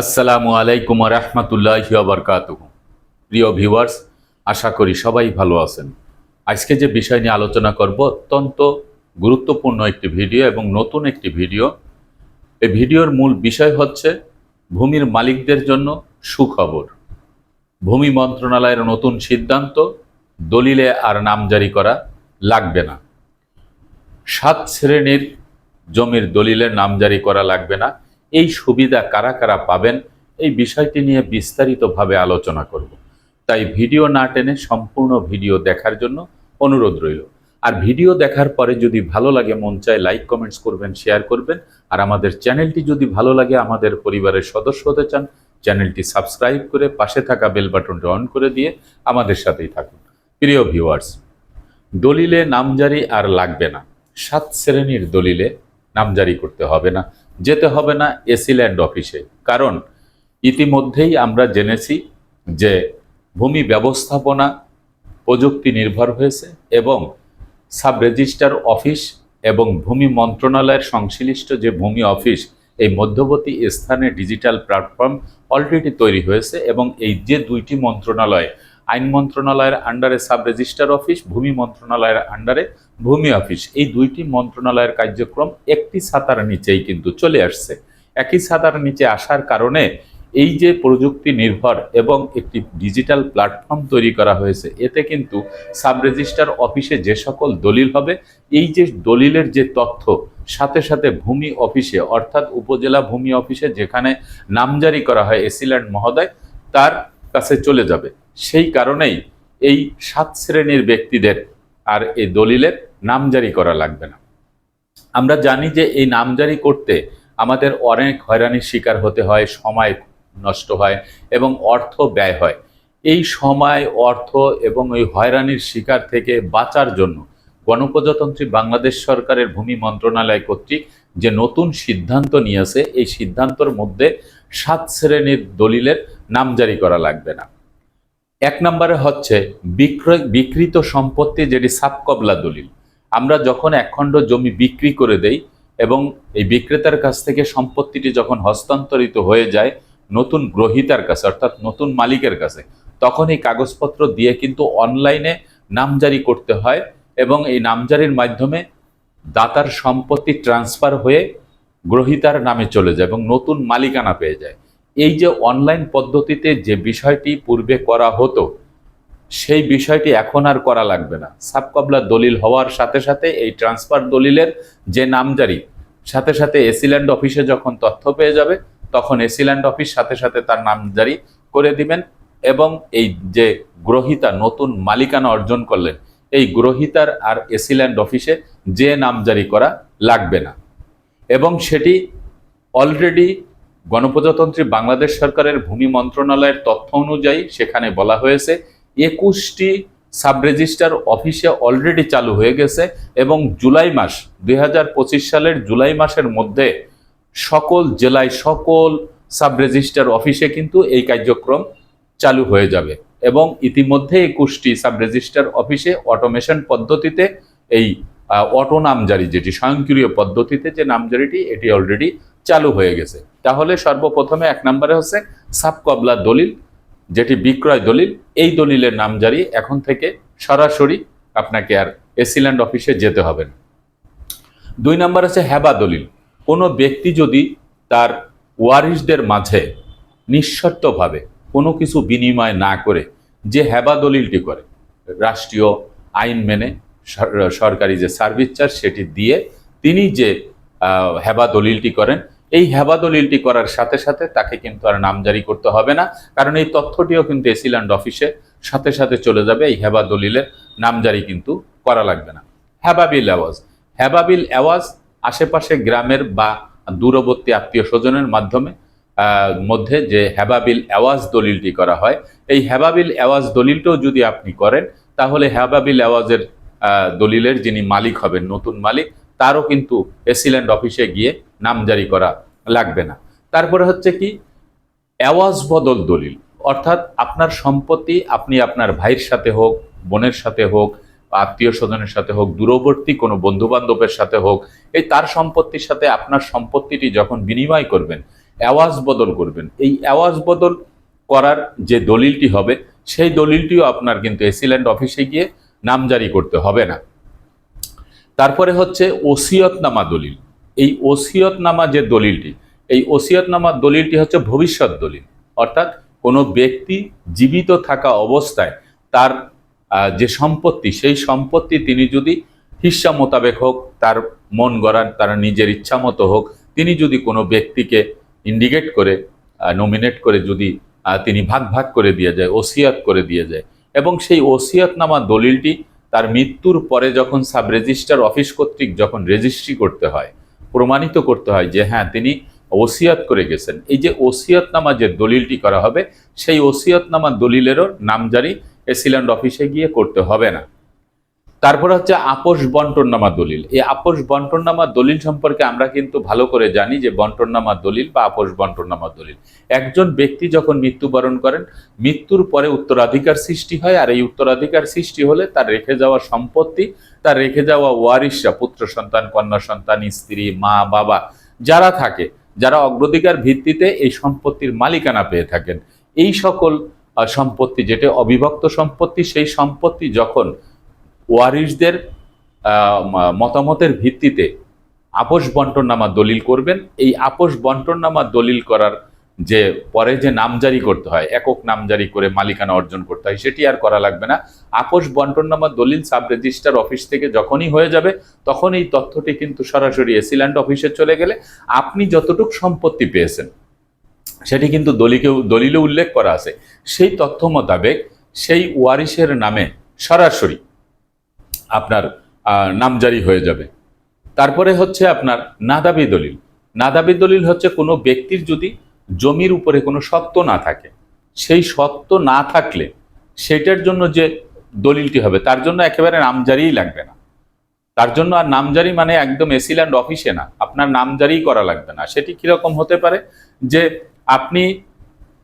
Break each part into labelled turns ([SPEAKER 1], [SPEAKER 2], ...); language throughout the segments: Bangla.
[SPEAKER 1] আসসালামু আলাইকুম রহমতুল্লাহ বরকাত প্রিয় ভিউয়ার্স, আশা করি সবাই ভালো আছেন। আজকে যে বিষয় নিয়ে আলোচনা করব, অত্যন্ত গুরুত্বপূর্ণ একটি ভিডিও এবং নতুন একটি ভিডিও। এই ভিডিওর মূল বিষয় হচ্ছে ভূমির মালিকদের জন্য সুখবর। ভূমি মন্ত্রণালয়ের নতুন সিদ্ধান্ত, দলিলে আর নামজারি করা লাগবে না। সাত শ্রেণির জমির দলিলের নামজারি করা লাগবে না। এই সুবিধা কারা কারা পাবেন এই বিষয়টি নিয়ে বিস্তারিতভাবে আলোচনা করব। তাই ভিডিও না টেনে সম্পূর্ণ ভিডিও দেখার জন্য অনুরোধ রইল। আর ভিডিও দেখার পরে যদি ভালো লাগে, মন চায় লাইক, কমেন্টস করবেন, শেয়ার করবেন। আর আমাদের চ্যানেলটি যদি ভালো লাগে, আমাদের পরিবারের সদস্য হতে চান, চ্যানেলটি সাবস্ক্রাইব করে পাশে থাকা বেল বাটনটি অন করে দিয়ে আমাদের সাথেই থাকুন। প্রিয় ভিউয়ার্স, দলিলে নামজারি আর লাগবে না। সাত শ্রেণির দলিলে নামজারি করতে হবে না। যেতে হবে না এসিল্যান্ড অফিসে। কারণ ইতিমধ্যেই আমরা জেনেছি যে ভূমি ব্যবস্থাপনা প্রযুক্তি নির্ভর হয়েছে এবং সাব রেজিস্ট্রার অফিস এবং ভূমি মন্ত্রণালয়ের সংশ্লিষ্ট যে ভূমি অফিস, এই মধ্যবর্তী স্থানে ডিজিটাল প্ল্যাটফর্ম অলরেডি তৈরি হয়েছে এবং এই যে দুইটি মন্ত্রণালয় আইন মন্ত্রণালয়ের আন্ডারে সাব রেজিস্ট্রার অফিস ভূমি মন্ত্রণালয়ের আন্ডারে ভূমি অফিস এই দুইটি মন্ত্রণালয়ের কার্যক্রম একটি ছাতার নিচেই কিন্তু চলে আসছে। একই ছাতার নিচে আসার কারণে এই যে প্রযুক্তি নির্ভর এবং একটি ডিজিটাল প্ল্যাটফর্ম তৈরি করা হয়েছে, এতে কিন্তু সাব রেজিস্ট্রার অফিসে যে সকল দলিল হবে, এই যে দলিলের যে তথ্য, সাথে সাথে ভূমি অফিসে অর্থাৎ উপজেলা ভূমি অফিসে যেখানে নামজারি করা হয়, এসিল্যান্ড মহোদয়, তার কাছে চলে যাবে। সেই কারণেই এই সাত শ্রেণির ব্যক্তিদের আর এই দলিলের নামজারি করা লাগবে না। আমরা জানি যে এই নামজারি করতে আমাদের অনেক হয়রানির শিকার হতে হয়, সময় নষ্ট হয় এবং অর্থ ব্যয় হয়। এই সময়, অর্থ এবং ওই হয়রানির শিকার থেকে বাঁচার জন্য গণপ্রজাতন্ত্রী বাংলাদেশ সরকারের ভূমি মন্ত্রণালয় কর্তৃক যে নতুন সিদ্ধান্ত নিয়েছে, এই সিদ্ধান্তর মধ্যে সাত শ্রেণির দলিলের নামজারি করা লাগবে না। এক নম্বরে হচ্ছে বিক্রয় বিকৃত সম্পত্তি যেটি সাবকবলা দলিল। আমরা যখন একখণ্ড জমি বিক্রি করে দেই এবং এই বিক্রেতার কাছ থেকে সম্পত্তিটি যখন হস্তান্তরিত হয়ে যায় নতুন গ্রহিতার কাছে, অর্থাৎ নতুন মালিকের কাছে, তখন এই কাগজপত্র দিয়ে কিন্তু অনলাইনে নামজারি করতে হয় এবং এই নামজারির মাধ্যমে দাতার সম্পত্তি ট্রান্সফার হয়ে গ্রহিতার নামে চলে যায় এবং নতুন মালিকানা পেয়ে যায়। এই যে অনলাইন পদ্ধতিতে যে বিষয়টি পূর্বে করা হতো, সেই বিষয়টি এখন আর করা লাগবে না। সাবকবলা দলিল হওয়ার সাথে সাথে এই ট্রান্সফার দলিলের যে নামজারি, সাথে সাথে এসিল্যান্ড অফিসে যখন তথ্য পেয়ে যাবে, তখন এসিল্যান্ড অফিস সাথে সাথে তার নামজারি করে দিবেন এবং এই যে গ্রহিতা, নতুন মালিকানা অর্জন করলেন, এই গ্রহিতার আর এসিল্যান্ড অফিসে যে নামজারি করা লাগবে না। এবং সেটি অলরেডি গণপ্রজাতন্ত্রী বাংলাদেশ সরকারের ভূমি মন্ত্রণালয়ের তথ্য অনুযায়ী সেখানে বলা হয়েছে, একুশটি সাব রেজিস্ট্রার অফিসে অলরেডি চালু হয়ে গেছে এবং জুলাই মাস দু হাজার পঁচিশ সালের জুলাই মাসের মধ্যে সকল জেলায় সকল সাব রেজিস্ট্রার অফিসে কিন্তু এই কার্যক্রম চালু হয়ে যাবে এবং ইতিমধ্যে একুশটি সাব রেজিস্ট্রার অফিসে অটোমেশন পদ্ধতিতে এই অটো নামজারি যেটি স্বয়ংক্রিয় পদ্ধতিতে যে নামজারিটি, এটি অলরেডি চালু হয়ে গেছে। তাহলে সর্বপ্রথমে এক নম্বরে হচ্ছে সাবকবলা দলিল যেটি বিক্রয় দলিল। এই দলিলের নামজারি এখন থেকে সরাসরি আপনাকে আর এসিল্যান্ড অফিসে যেতে হবে না। দুই নম্বর আছে হেবা দলিল। কোনো ব্যক্তি যদি তার ওয়ারিসদের মাঝে নিঃশর্তভাবে কোনো কিছু বিনিময় না করে যে হেবা দলিলটি করে রাষ্ট্রীয় আইন মেনে সর- সরকারি যে সার্ভিস চার্জ সেটি দিয়ে তিনি যে আহ, হেবা দলিলটি করেন এই হেবা দলিলটি করার সাথে সাথে তাকে কিন্তু আর নামজারি করতে হবে না কারণ এই তথ্যটিও কিন্তু এসিল্যান্ড অফিসে। সাথে সাথে চলে যাবে এই হেবা দলিলের নামজারি কিন্তু করা লাগবে না। হেবাবিল আওয়াজ হেবাবিল আওয়াজ আশেপাশে গ্রামের বা দূরবর্তী আত্মীয় স্বজনের মাধ্যমে মধ্যে যে হেবাবিল আওয়াজ দলিলটি করা হয় এই হেবাবিল আওয়াজ দলিলটাও যদি আপনি করেন তাহলে হেবাবিল আওয়াজের আহ, দলিলের যিনি মালিক হবেন নতুন মালিক তারও কিন্তু এসিল্যান্ড অফিসে গিয়ে নামজারি করা লাগবে না। তারপরে হচ্ছে কি, অ্যাওয়াজ বদল দলিল। অর্থাৎ আপনার সম্পত্তি আপনি আপনার ভাইয়ের সাথে হোক, বোনের সাথে হোক, আত্মীয় স্বজনের সাথে হোক, দূরবর্তী কোনো বন্ধু বান্ধবের সাথে হোক, এই তার সম্পত্তির সাথে আপনার সম্পত্তিটি যখন বিনিময় করবেন, অ্যাওয়াজ বদল করবেন। এই অ্যাওয়াজ বদল করার যে দলিলটি হবে, সেই দলিলটিও আপনার কিন্তু এসিল্যান্ড অফিসে গিয়ে নামজারি করতে হবে না। তারপরে হচ্ছে ওসিয়তনামা দলিল। এই ওসিয়তনামা যে দলিলটি, এই ওসিয়তনামা দলিলটি হচ্ছে ভবিষ্যৎ দলিল। অর্থাৎ কোনো ব্যক্তি জীবিত থাকা অবস্থায় তার যে সম্পত্তি, সেই সম্পত্তি তিনি যদি হিস্সা মোতাবেক হোক, তার মন গড়ার, তার নিজের ইচ্ছা মতো হোক, তিনি যদি কোনো ব্যক্তিকে ইন্ডিকেট করে নমিনেট করে যদি তিনি ভাগ ভাগ করে দিয়ে যায়, ওসিয়াত করে দিয়ে যায়, এবং সেই ওসিয়াতনামা দলিলটি তার মৃত্যুর পরে যখন সাব রেজিস্ট্রার অফিস কর্তৃক যখন রেজিস্ট্রি করতে হয়, প্রমাণিত করতে হয় যে হ্যাঁ তিনি ওসিয়াত করে গেছেন। এই যে ওসিয়াতনামা যে দলিলটি করা হবে, সেই ওসিয়াতনামা দলিলেরও নামজারি এসিল্যান্ড অফিসে গিয়ে করতে হবে না। তারপর হচ্ছে আপোষ বন্টননামা দলিল। এই আপোষ বন্টননামা দলিল সম্পর্কে আমরা কিন্তু ভালো করে জানি যে বন্টননামা দলিল বা আপোষ বন্টননামা দলিল। একজন ব্যক্তি যখন মৃত্যুবরণ করেন, মৃত্যুর পরে উত্তরাধিকার সৃষ্টি হয় আর এই উত্তরাধিকার সৃষ্টি হলে তার রেখে যাওয়া সম্পত্তি, তার রেখে যাওয়া ওয়ারিশরা, পুত্র সন্তান, কন্যা সন্তান, স্ত্রী, মা, বাবা, যারা থাকে, যারা অগ্রাধিকার ভিত্তিতে এই সম্পত্তির মালিকানা পেয়ে থাকেন। এই সকল সম্পত্তি, যেটা অবিভক্ত সম্পত্তি, সেই সম্পত্তি যখন ওয়ারিশদের মতামতের ভিত্তিতে আপোষ বন্টননামা দলিল করবেন। এই আপোষ বন্টননামা দলিল করার যে, পরে যে নামজারি করতে হয়, একক নামজারি করে মালিকানা অর্জন করতে হয়, সেটি আর করা লাগবে না। আপোষ বন্টননামা দলিল সাব রেজিস্ট্রার অফিস থেকে যখনই হয়ে যাবে, তখন এই তথ্যটি কিন্তু সরাসরি এসিল্যান্ড অফিসে চলে গেলে আপনি যতটুক সম্পত্তি পেয়েছেন, সেটি কিন্তু দলিকে দলিলে উল্লেখ করা আছে। সেই তথ্য মোতাবেক সেই ওয়ারিশের নামে সরাসরি আপনার আহ, নামজারি হয়ে যাবে। তারপরে হচ্ছে আপনার নাদাবি দলিল। নাদাবি দলিল হচ্ছে কোনো ব্যক্তির যদি জমির উপরে কোনো সত্ত্ব না থাকে সেই সত্ত্ব না থাকলে সেটার জন্য যে দলিলটি হবে তার জন্য একেবারে নামজারিই লাগবে না। তার জন্য আর নামজারি মানে একদম এসিল্যান্ড অফিসে না আপনার নামজারি করা লাগবে না। সেটি কীরকম হতে পারে যে আপনি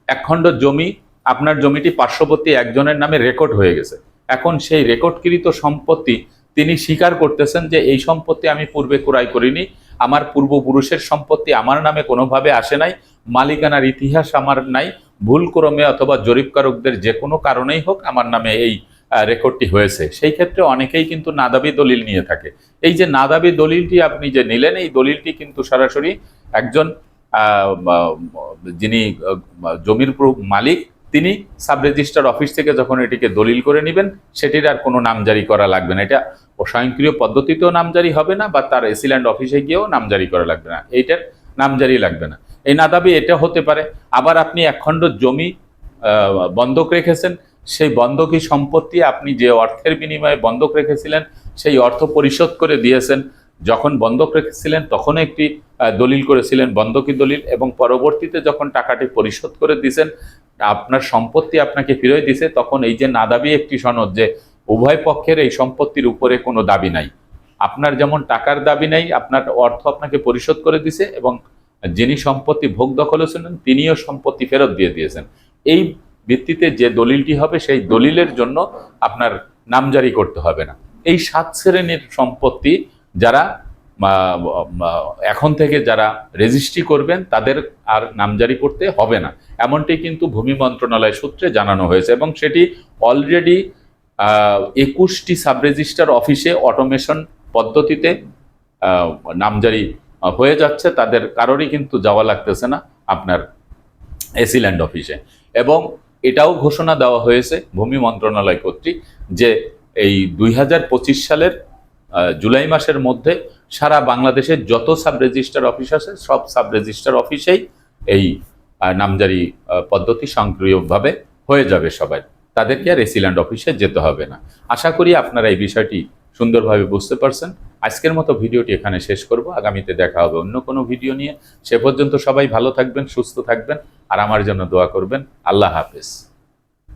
[SPEAKER 1] একখণ্ড জমি আপনার জমিটি পার্শ্ববর্তী একজনের নামে রেকর্ড হয়ে গেছে। এখন সেই রেকর্ডকৃত সম্পত্তি তিনি স্বীকার করতেছেন যে এই সম্পত্তি আমি পূর্বে ক্রয় করিনি, আমার পূর্বপুরুষের সম্পত্তি আমার নামে কোনোভাবে আসে নাই, মালিকানার ইতিহাস আমার নাই, ভুলক্রমে অথবা জরিপকারকদের যে কোনো কারণেই হোক আমার নামে এই রেকর্ডটি হয়েছে। সেই ক্ষেত্রে অনেকেই কিন্তু নাদাবি দলিল নিয়ে থাকে। এই যে নাদাবি দলিলটি আপনি যে নিলেন, এই দলিলটি কিন্তু সরাসরি একজন যিনি জমির মালিক তিনি সাব রেজিস্ট্রার অফিস থেকে যখন এটিকে দলিল করে নেবেন, সেটির আর কোনো নামজারি করা লাগবে না। এটা স্বয়ংক্রিয় পদ্ধতিতেও নামজারি হবে না, বা তার এসিল্যান্ড অফিসে গিয়েও নামজারি করা লাগবে না। এইটার নামজারি লাগবে না। এই নাদাবি এটা হতে পারে। আবার আপনি একখণ্ড জমি বন্ধক রেখেছেন, সেই বন্ধকি সম্পত্তি আপনি যে অর্থের বিনিময়ে বন্ধক রেখেছিলেন, সেই অর্থ পরিশোধ করে দিয়েছেন যখন বন্ধক রেখেছিলেন তখন একটি দলিল করেছিলেন, বন্ধকি দলিল, এবং পরবর্তীতে যখন টাকাটি পরিশোধ করে দিয়েছেন, আপনার সম্পত্তি আপনাকে ফিরে দিছে তখন এই যে না দাবি একটি সনদ যে উভয় পক্ষের এই সম্পত্তির উপরে কোনো দাবি নাই। আপনার যেমন টাকার দাবি নাই, আপনার অর্থ আপনাকে পরিশোধ করে দিছে এবং যিনি সম্পত্তি ভোগ দখলে ছিলেন, তিনিও সম্পত্তি ফেরত দিয়ে দিয়েছেন। এই ভিত্তিতে যে দলিলটি হবে, সেই দলিলের জন্য আপনার নামজারি করতে হবে না। এই সাত শ্রেণির সম্পত্তি যারা এখন থেকে যারা রেজিস্ট্রি করবেন, তাদের আর নামজারি করতে হবে না। এমনটি কিন্তু ভূমি মন্ত্রণালয় সূত্রে জানানো হয়েছে এবং সেটি অলরেডি একুশটি সাব রেজিস্ট্রার অফিসে অটোমেশন পদ্ধতিতে নামজারি হয়ে যাচ্ছে। তাদের কারোরই কিন্তু যাওয়া লাগতেছে না আপনার এসিল্যান্ড অফিসে এবং এটাও ঘোষণা দেওয়া হয়েছে ভূমি মন্ত্রণালয় কর্তৃক যে এই দুই হাজার পঁচিশ সালের জুলাই মাসের মধ্যে সারা বাংলাদেশের যত সাব রেজিস্টার অফিস আছে, সব সাব রেজিস্টার অফিসেই এই নামজারি পদ্ধতি সক্রিয়ভাবে হয়ে যাবে সবাই। তাদেরকে আর এসিল্যান্ড অফিসে যেতে হবে না। আশা করি আপনারা এই বিষয়টি সুন্দরভাবে বুঝতে পারছেন। আজকের মতো ভিডিওটি এখানে শেষ করব। আগামীতে দেখা হবে অন্য কোনো ভিডিও নিয়ে। সে পর্যন্ত সবাই ভালো থাকবেন, সুস্থ থাকবেন, আর আমার জন্য দোয়া করবেন। আল্লাহ হাফেজ।